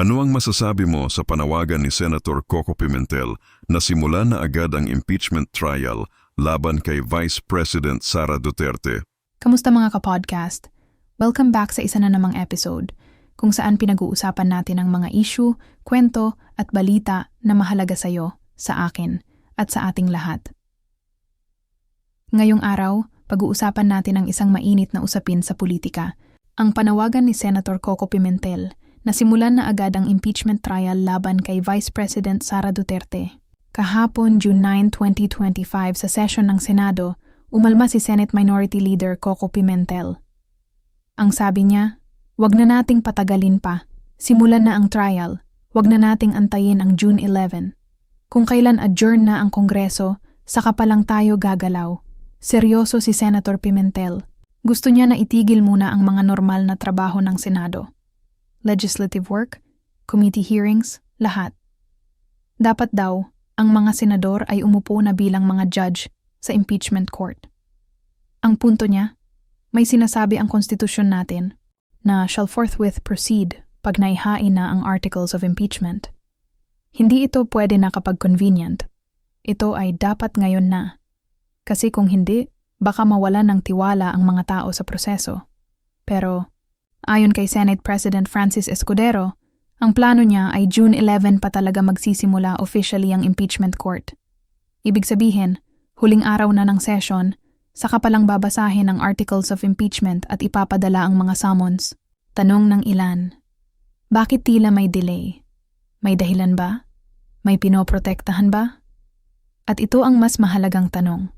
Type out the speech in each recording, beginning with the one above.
Ano ang masasabi mo sa panawagan ni Senator Coco Pimentel na simulan na agad ang impeachment trial laban kay Vice President Sara Duterte? Kamusta mga kapodcast? Welcome back sa isa na namang episode kung saan pinag-uusapan natin ang mga issue, kwento at balita na mahalaga sa iyo, sa akin, at sa ating lahat. Ngayong araw, pag-uusapan natin ang isang mainit na usapin sa politika, ang panawagan ni Senator Coco Pimentel na simulan na agad ang impeachment trial laban kay Vice President Sara Duterte. Kahapon, June 9, 2025 sa session ng Senado, umalma si Senate Minority Leader Coco Pimentel. Ang sabi niya, wag na nating patagalin pa. Simulan na ang trial. Wag na nating antayin ang June 11. Kung kailan adjourn na ang Kongreso, saka pa lang tayo gagalaw. Seryoso si Senator Pimentel. Gusto niya na itigil muna ang mga normal na trabaho ng Senado legislative work, committee hearings, lahat. Dapat daw, ang mga senador ay umupo na bilang mga judge sa impeachment court. Ang punto niya, may sinasabi ang konstitusyon natin na shall forthwith proceed pag naihain na ang articles of impeachment. Hindi ito pwede na kapag convenient. Ito ay dapat ngayon na. Kasi kung hindi, baka mawala ng tiwala ang mga tao sa proseso. Pero Ayon kay Senate President Francis Escudero, ang plano niya ay June 11 pa talaga magsisimula officially ang impeachment court. Ibig sabihin, huling araw na ng session, saka palang babasahin ang articles of impeachment at ipapadala ang mga summons. Tanong ng ilan. Bakit tila may delay? May dahilan ba? May pinoprotektahan ba? At ito ang mas mahalagang tanong.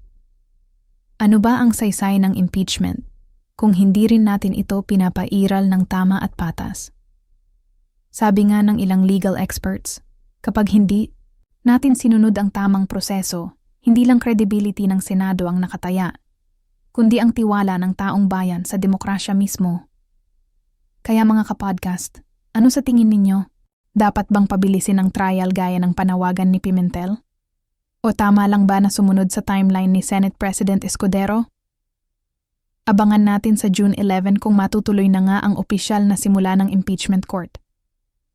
Ano ba ang saysay ng impeachment? Kung hindi rin natin ito pinapairal ng tama at patas. Sabi nga ng ilang legal experts, kapag hindi natin sinunod ang tamang proseso, hindi lang credibility ng Senado ang nakataya, kundi ang tiwala ng taong bayan sa demokrasya mismo. Kaya mga kapodcast, ano sa tingin ninyo? Dapat bang pabilisin ang trial gaya ng panawagan ni Pimentel? O tama lang ba na sumunod sa timeline ni Senate President Escudero? Abangan natin sa June 11 kung matutuloy na nga ang opisyal na simula ng impeachment court.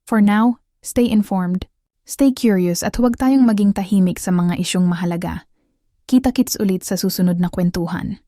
For now, stay informed, stay curious at huwag tayong maging tahimik sa mga isyong mahalaga. Kita-kits ulit sa susunod na kwentuhan.